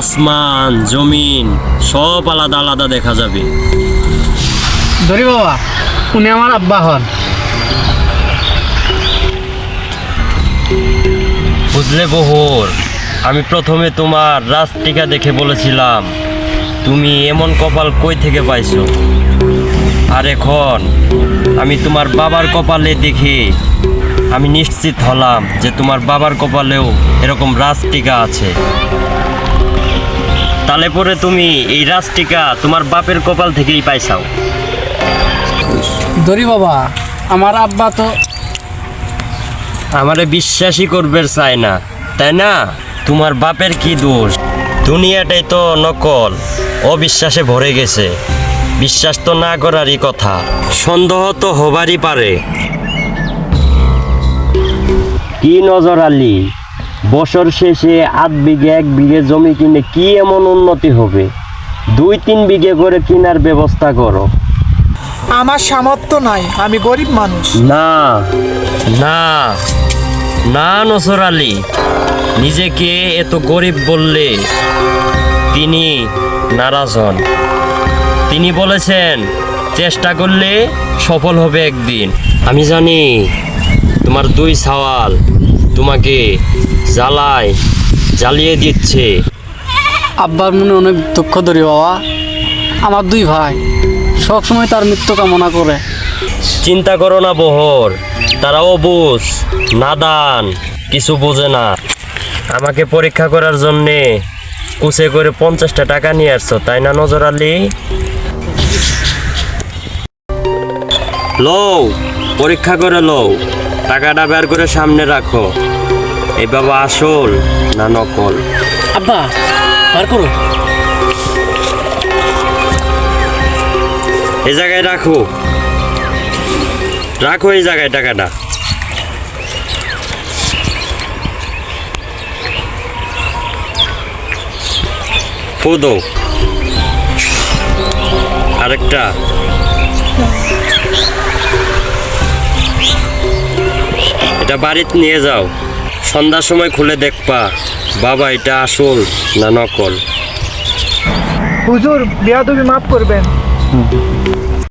আসমান জমিন সব আলাদা আলাদা দেখা যাবে। ধরি বাবা উনি আমার আব্বা হন। বুঝলে বহর আমি প্রথমে তোমার রাস্তিকা দেখে বলেছিলাম তুমি এমন কপাল কই থেকে পাইছো? আর এখন আমি তোমার বাবার কপালে দেখি আমি নিশ্চিত হলাম যে তোমার বাবার কপালেও এরকম রাস্তিকা আছে। তাহলে পরে তুমি এই রাস্তিকা তোমার বাপের কপাল থেকেই পাইছাও। ধরি বাবা আমার আব্বা তো আমারে বিশ্বাসই করবে চায় না তাই না? তোমার বাপের কি দোষ? দুনিয়াটাই তো নকল অবিশ্বাসে ভরে গেছে। বিশ্বাস তো না করারই কথা সন্দেহ তো হবারই পারে। কি নজর আলী? বছর শেষে আধ বিঘে এক বিঘে জমি কিনে কি এমন উন্নতি হবে? দুই তিন বিঘে করে কেনার ব্যবস্থা করো। আমার সামর্থ্য নাই আমি গরিব মানুষ। না। না। না নসর আলী নিজেকে এত গরিব বললে তিনি নারাজ হন। তিনি বলেছেন চেষ্টা করলে সফল হবে একদিন। আমি জানি তোমার দুই সওয়াল তোমাকে জ্বালায় জ্বালিয়ে দিচ্ছে। আব্বার মনে অনেক দুঃখ ধরি বাবা। আমার দুই ভাই সবসময় তার মৃত্যু কামনা করে। চিন্তা করো না বহর। তারা অবুজ নাদান কিছু বোঝে না। আমাকে পরীক্ষা করার জন্যে কুচে করে পঞ্চাশটা টাকা নিয়ে আসছো তাই না নজর আলী? লও পরীক্ষা করে লও। টাকাটা বের করে সামনে রাখো। এই বাবা আসল না নকল? আব্বা বার করো এই জায়গায় রাখো। রাখো এই জায়গায় টাকাটা। ফুদো। আরেকটা। এটা বাড়িতে নিয়ে যাও। সন্ধ্যার সময় খুলে দেখবা বাবা এটা আসল না নকল? হুজুর বিয়াদবি মাফ করবেন।